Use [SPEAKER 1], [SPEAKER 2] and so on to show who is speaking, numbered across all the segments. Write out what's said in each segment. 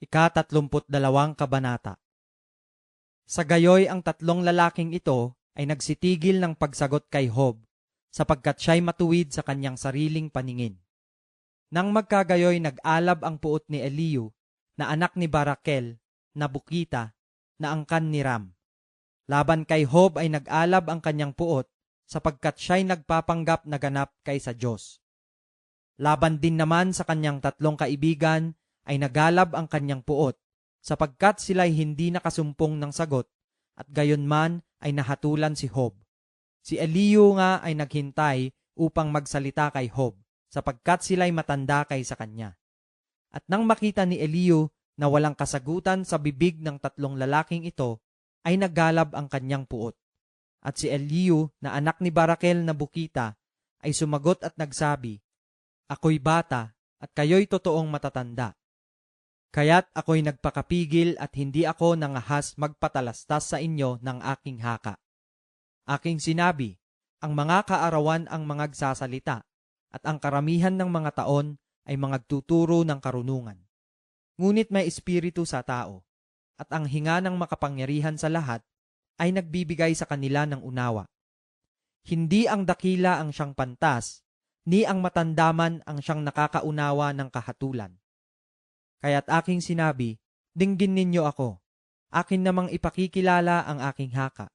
[SPEAKER 1] Ika-tatlumput dalawang kabanata. Sa gayoy ang tatlong lalaking ito ay nagsitigil ng pagsagot kay Hob sapagkat siya'y matuwid sa kanyang sariling paningin. Nang magkagayoy nag-alab ang puot ni Eliu na anak ni Barakel na Bukita na angkan ni Ram. Laban kay Hob ay nag-alab ang kanyang puot sapagkat siya'y nagpapanggap na ganap kay sa Diyos. Laban din naman sa kanyang tatlong kaibigan ay nagalab ang kanyang puot, sapagkat sila'y hindi nakasumpong ng sagot, at gayon man ay nahatulan si Hob. Si Eliu nga ay naghintay upang magsalita kay Hob, sapagkat sila'y matanda kay sa kanya. At nang makita ni Eliu na walang kasagutan sa bibig ng tatlong lalaking ito, ay nagalab ang kanyang puot. At si Eliu na anak ni Barakel na bukita ay sumagot at nagsabi, Ako'y bata at kayo'y totoong matatanda. Kaya't ako'y nagpakapigil at hindi ako nangahas magpatalastas sa inyo ng aking haka. Aking sinabi, ang mga kaarawan ang mga magsasalita, at ang karamihan ng mga taon ay magtuturo ng karunungan. Ngunit may espiritu sa tao, at ang hinga ng makapangyarihan sa lahat ay nagbibigay sa kanila ng unawa. Hindi ang dakila ang siyang pantas, ni ang matandaman ang siyang nakakaunawa ng kahatulan. Kaya't aking sinabi, dinggin ninyo ako. Akin namang ipakikilala ang aking haka.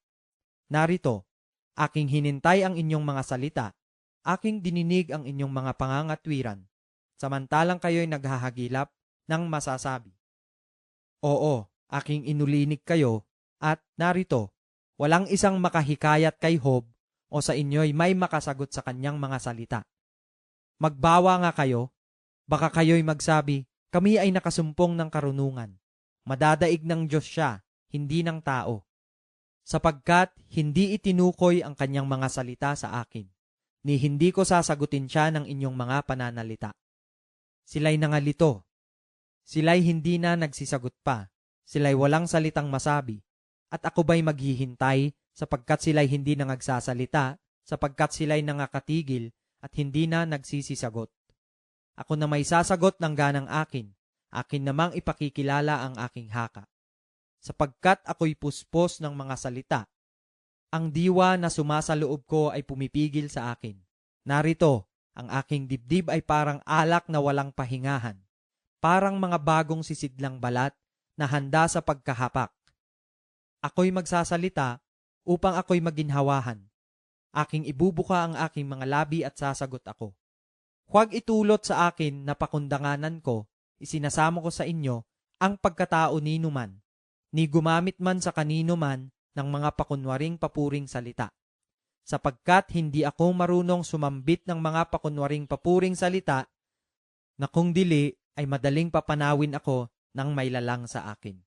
[SPEAKER 1] Narito, aking hinintay ang inyong mga salita, aking dininig ang inyong mga pangangatwiran, samantalang kayo'y naghahagilap ng masasabi. Oo, aking inulinig kayo, at narito, walang isang makahikayat kay Hob o sa inyo'y may makasagot sa kanyang mga salita. Magbawa nga kayo, baka kayo'y magsabi, kami ay nakasumpong ng karunungan. Madadaig ng Diyos siya, hindi ng tao. Sapagkat hindi itinukoy ang kanyang mga salita sa akin, ni hindi ko sasagutin siya ng inyong mga pananalita. Sila'y nangalito. Sila'y hindi na nagsisagot pa. Sila'y walang salitang masabi. At ako ba'y maghihintay sapagkat sila'y hindi na nagsasalita, sapagkat sila'y nangakatigil at hindi na nagsisisagot. Ako na may sasagot ng ganang akin, akin namang ipakikilala ang aking haka. Sapagkat ako'y puspos ng mga salita, ang diwa na sumasaloob ko ay pumipigil sa akin. Narito, ang aking dibdib ay parang alak na walang pahingahan, parang mga bagong sisidlang balat na handa sa pagkahapak. Ako'y magsasalita upang ako'y maginhawahan. Aking ibubuka ang aking mga labi at sasagot ako. Huwag itulot sa akin na pakundanganan ko, isinasamo ko sa inyo ang pagkatao ni numan, ni gumamit man sa kanino man ng mga pakunwaring papuring salita. Sapagkat hindi ako marunong sumambit ng mga pakunwaring papuring salita, na kung dili ay madaling papanawin ako ng may lalang sa akin.